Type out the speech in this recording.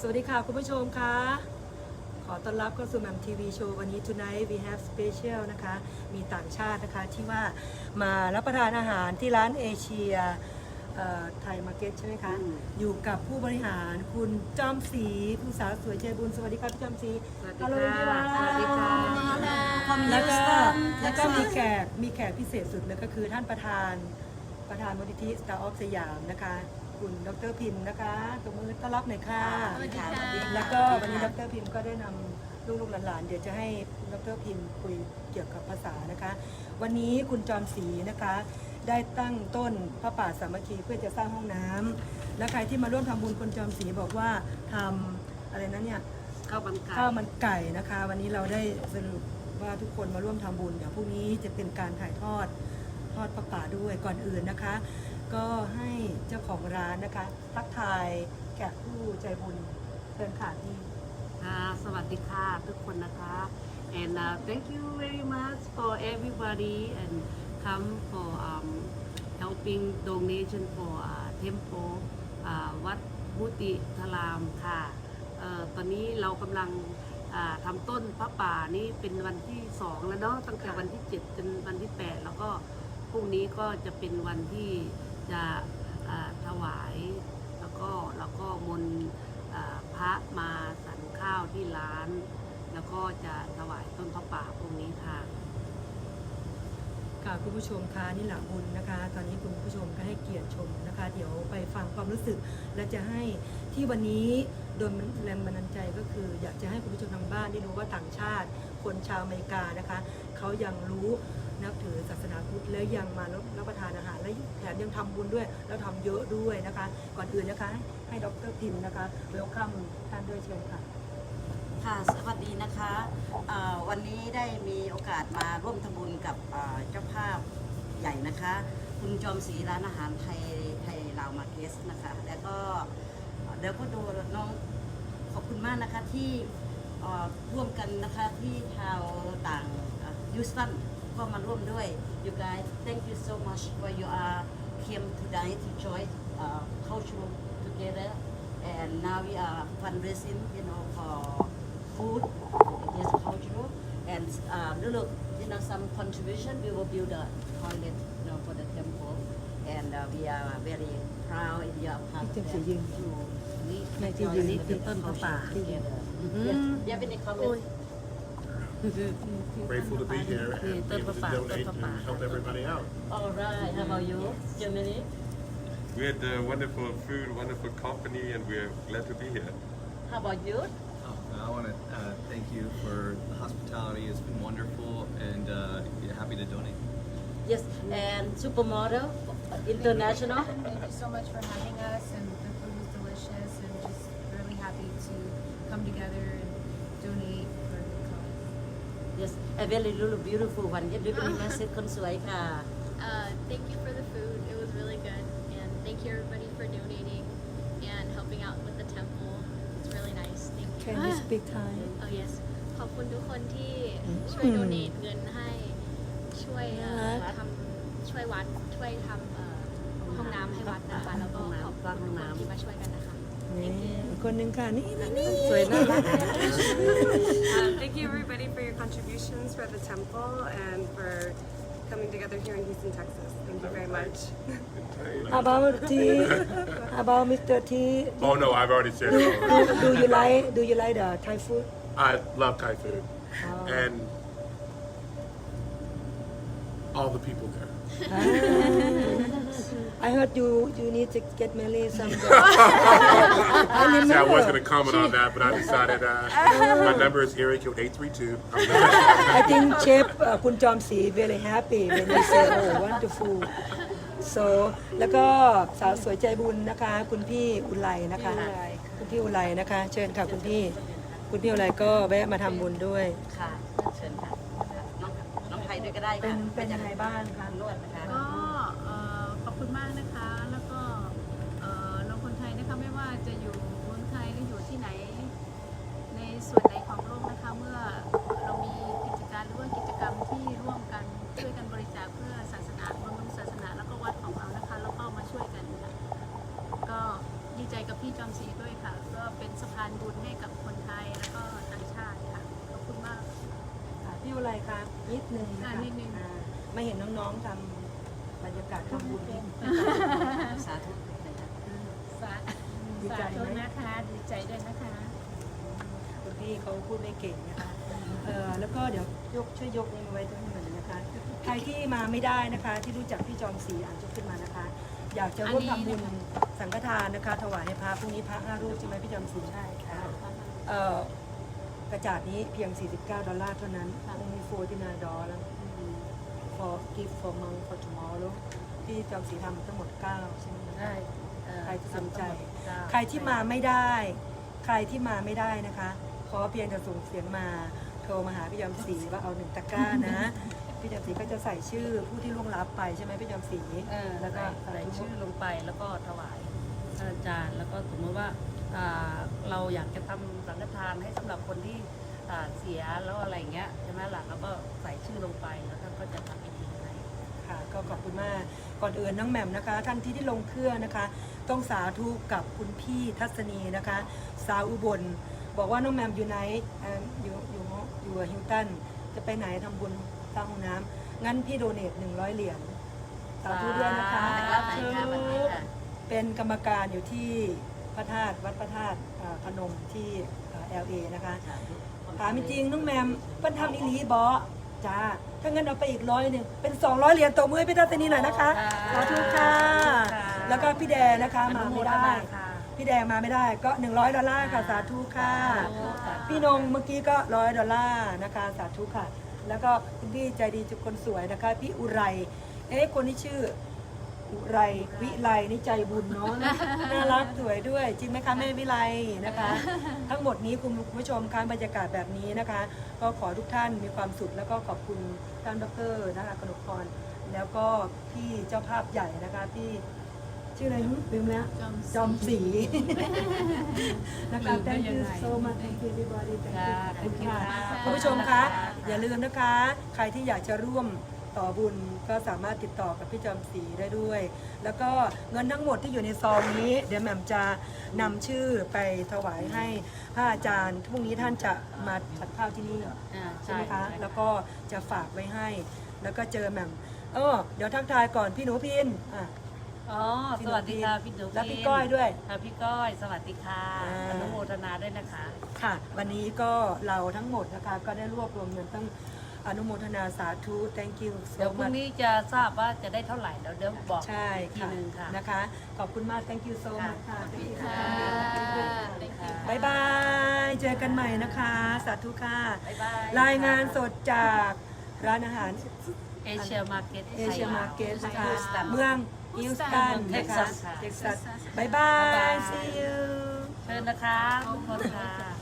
สวัสดีค่ะ คุณผู้ชมคะขอต้อนรับเข้าสู่แหมมทีวีโชว์วันนี้ tonight we have special นะคะ มีต่างชาตินะคะที่ว่ามารับประทานอาหารที่ร้านเอเชียไทยมาร์เก็ตใช่ไหมคะ อยู่กับผู้บริหารคุณจอมศรีผู้สาวสวยใจบุญสวัสดีครับพี่จอมศรีสวัสดีฮัลโหลค่ะสวัสดีค่ะ From แล้วก็ Houston แล้วก็มีแขกมีแขกพิเศษสุดเลยก็คือท่านประธานประธานมูลนิธิ Star of สยามนะคะ คุณดรพิมพ์นะคะตบมือต้อนรับหน่อยค่ะ สวัสดีค่ะ แล้วก็วันนี้ดรพิมพ์ก็ได้นำลูกๆหลานๆเดี๋ยวจะให้ดรพิมพ์คุยเกี่ยวกับภาษานะคะ วันนี้คุณจอมศรีนะคะ ได้ตั้งต้นพระป่าสามัคคีเพื่อจะสร้างห้องน้ำและใครที่มาร่วมทำบุญคุณจอมศรีบอกว่าทำอะไรนะเนี่ย ข้าวมันไก่ข้าวมันไก่นะคะ วันนี้เราได้สรุปว่าทุกคนมาร่วมทำบุญเดี๋ยวพรุ่งนี้จะเป็นการถ่ายทอดทอดพระป่าด้วยก่อนอื่นนะคะ ก็ให้เจ้าของร้านนะคะ ทักทายแขกผู้ใจบุญเชิญค่ะที่ค่ะสวัสดีค่ะทุกคนนะคะ and uh, thank you very much for everybody and come for um, helping donation for uh, temple อ่าวัดพุติธารามค่ะเอ่อตอนนี้เรากำลังอ่าทำต้นพระป่านี่เป็นวันที่สองแล้วเนาะตั้งแต่วันที่ 7 จนวันที่ 8 แล้วก็พรุ่งนี้ก็จะเป็นวันที่ จะถวาย แล้วก็เราก็มนพระมาสันข้าวที่ร้าน แล้วก็จะถวายต้นพระป่าพรุ่งนี้ค่ะค่ะคุณผู้ชมคะนี่แหละบุญนะคะ ตอนนี้คุณผู้ชมก็ให้เกียรติชมนะคะ เดี๋ยวไปฟังความรู้สึก และจะให้ที่วันนี้โดยแรงบันดาลใจก็คือ อยากจะให้คุณผู้ชมทางบ้านได้รู้ว่าต่างชาติ คนชาวอเมริกานะคะเขายังรู้ นับถือศาสนาพุทธแล้วยังมารับประทานอาหารและแถมยังทำบุญด้วย แล้วทำเยอะด้วยนะคะ ก่อนอื่นนะคะ ให้ดรพิมพ์นะคะเวลคัมท่านด้วยเชิญค่ะค่ะสวัสดีนะคะวันนี้ได้มีโอกาสมาร่วมทำบุญกับเจ้าภาพใหญ่นะคะ คุณจอมศรีร้านอาหารไทยไทยลาวมาเก็ตนะคะ แล้วก็เดี๋ยวก็ดูน้องขอบคุณมากนะคะที่ร่วมกันนะคะที่ชาวต่างยูสตัน ก็มาร่วมด้วย you guys thank you so much for you are came today to join uh, cultural together and now we are fundraising you know for food yes cultural and uh, little you know some contribution we will build a toilet you know for the temple and uh, we are very proud in your part of ที่ that จะยืน to lead ในที่ยืน lead the ต้นพระป่า culture together อืม yes do you have any comment grateful to be here and be able to donate and help everybody out. All right. How about you, Germany? We had uh, wonderful food, wonderful company, and we're glad to be here. How about you? Oh, I want to uh, thank you for the hospitality. It's been wonderful, and uh, happy to donate. Yes, and supermodel, international. Thank you, thank you so much for having us, and the food was delicious, and just really happy to come together a very little beautiful one อย่าลืมมี message คนสวยค่ะ Uh, thank you for the food. It was really good. And thank you everybody for donating and helping out with the temple. It's really nice. Thank you. Can you speak Thai Oh yes. ขอบคุณทุกคนที่ อืม ช่วยโดเนทเงินให้ ช่วยเอ่อ น่ารัก ทำช่วยวัด ช่วยทำเอ่อห้องน้ำให้วัดนะคะ แล้วก็ขอบคุณทุกคนที่มาช่วยกันนะคะ นี่อีก คนหนึ่งค่ะนี่นี่นี่ สวยน่ารัก Um, thank you everybody for your contributions for the temple and for coming together here in Houston, Texas. Thank you very much. about tea about Mr. T Oh no, I've already said it. do, do you like do you like the Thai food I love Thai food and all the people there. I heard you you need to get married someday I See, I was remember going to comment on that, but I decided uh, my number is area code 832. I'm living- I think Chef เอ่อคุณจอมศรี very happy when he say oh wonderful so แล้วก็สาวสวยใจบุญนะคะ คุณพี่อุไรนะคะ คุณพี่อุไรนะคะ เชิญค่ะคุณพี่ คุณพี่อุไรก็แวะมาทำบุญด้วย ค่ะ เชิญค่ะ น้องน้องไทยด้วยก็ได้เป็ค่ะนเป็นยังไงบ้างคะนวดนะคะ ที่จอมศรีด้วยค่ะ ก็เป็นสะพานบุญให้กับคนไทยแล้วก็ต่างชาติค่ะ ขอบคุณมาก ค่ะพี่อุไรคะนิดนึงค่านิดนึง อ่มาเห็นน้องๆทำบรรยากาศทำบุญนี่สาธุนะคะสาดีใจธุไหมนะคะ ดีใจด้วยนะคะ คุณพี่เขาพูดไม่เก่งนะคะเออแล้วก็เดี๋ยวยกช่วยยกนี้ไว้ตรงนี้หน่อยนะคะใครที่มาไม่ได้นะคะ ที่รู้จักพี่จอมศรีอ่านจกขึ้นมานะคะ อยากจะร่วมทำบุญ สังฆทานนะคะ ถวายให้พระพรุ่งนี้พระห้ารูปใช่ไหมพี่จอมศรีใช่ค่ะเอ่อกระจาดนี้เพียง 49 ดอลลาร์เท่านั้น only 49ดอลลาร์ for gift for monk for tomorrow ที่จอมศรีทำทั้งหมด 9 ใช่ไหมคะใช่เอ่อใครที่สนใจจ้าใครที่มาไม่ได้ ใครที่มาไม่ได้นะคะ ขอเพียงแต่ส่งเสียงมา โทรมาหาพี่ยอมศรีว่าเอาหนึ่งตะกร้านะ พี่ยอมศรีก็จะใส่ชื่อผู้ที่ล่วงลับไปใช่ไหมพี่ยอมศรีเออแล้วก็ใส่ใส่ชื่อลงไปแล้วก็ถวาย มมติว่าอ่าเราอยากจะทำสังฆทานให้สำหรับคนที่อ่าเสียแล้วอะไรเงี้ยใช่ไหมล่ะแล้วก็ใส่ชื่อลงไปแล้วท่านก็จะทำพิธีให้ค่ะก็ขอบคุณมากก่อนอื่นน้องแหม่มนะคะ ท่านที่ที่ลงเครื่องนะคะ ต้องสาธุกับคุณพี่ทัศนีนะคะ สาวอุบล บอกว่าน้องแหม่มอยู่ไหนเอิ่มอยู่อยู่อยู่ฮิลตันจะไปไหนทำบุญสร้างห้องน้ำงั้นพี่โดเนทหนึ่งร้อยเหรียญสาธุด้วยนะคะรับไหนคะวันนี้ค่ะเป็นกรรมการอยู่ที่ พระธาตุวัดพระธาตุเอ่อพนมที่เอลเอนะคะสาธุถามจริงๆน้องแมมเปิ้นทำอีหลีบอจ้า ถ้างั้นเอาไปอีกร้อยหนึ่งเป็น 200 เหรียญตบมือให้พี่ทัศนีหน่อยนะคะสาธุค่ะ แล้วก็พี่แดงนะคะมาไม่ได้ค่ะพี่แดงมาไม่ได้ก็ 100 ดอลลาร์ค่ะสาธุค่ะ พี่นงเมื่อกี้ก็ร้อยดอลลาร์นะคะสาธุค่ะ แล้วก็คุณพี่ใจดีจุกคนสวยนะคะ พี่อุไร เอ๊ะคนที่ชื่อ อุไรวิไลนี่ใจบุญเนาะน่ารักสวยด้วย จริงไหมคะแม่วิไลนะคะ ทั้งหมดนี้คุณผู้ชมคะบรรยากาศแบบนี้นะคะ ก็ขอทุกท่านมีความสุขแล้วก็ขอบคุณท่านดรนะคะกนกพรแล้วก็พี่เจ้าภาพใหญ่นะคะพี่ชื่ออะไรหึลืมแล้วจอมศรีจอมศรีนะคะลืมได้ thank ยัง you ไง so much thank you everybody thank ค่ะ you ขอบคุณค่ะขอบคุณค่ะคุณผู้ชมคะ อย่าลืมนะคะ ใครที่อยากจะร่วม ต่อบุญก็สามารถติดต่อกับพี่จอมศรีได้ด้วย แล้วก็เงินทั้งหมดที่อยู่ในซองนี้ เดี๋ยวแหม่มจะนำชื่อไปถวายให้พระอาจารย์พรุ่งนี้ท่านจะมาฉันข้าวที่นี่อ่าใช่ไหมคะใช่แล้วก็จะฝากไว้ให้ แล้วก็เจอแหม่มเออเดี๋ยวทักทายก่อนพี่หนูพินอะอ๋อสวัสดีค่ะพี่หนูแล้วพี่ก้อยด้วย ค่ะพี่ก้อยสวัสดีค่ะอ่า อนุโมทนาด้วยนะคะ ค่ะ วันนี้ก็เราทั้งหมดนะคะก็ได้รวบรวมเงินตั้ง อนุโมทนาสาธุ thank you เดี๋ยว so พรุ่ง much นี้จะทราบว่าจะได้เท่าไหร่เดี๋ยวเดี๋ยวบอกใช่อีกทีค่ะหนึงค่ะ นะคะ ขอบคุณมาก thank you so much ค่ะ thank you ค่ะ Thank you บายบาย เจอกันใหม่นะคะ สาธุค่ะ บ๊ายบาย รายงานสดจากร้านอาหาร เอเชียมาร์เก็ต เอเชียมาร์เก็ตค่ะฮิวสตันเมืองฮิวสตันเท็นะกซัคะสค่ะ เท็กซัสบายบาย see you เชิญนะคะทุกคนค่ะ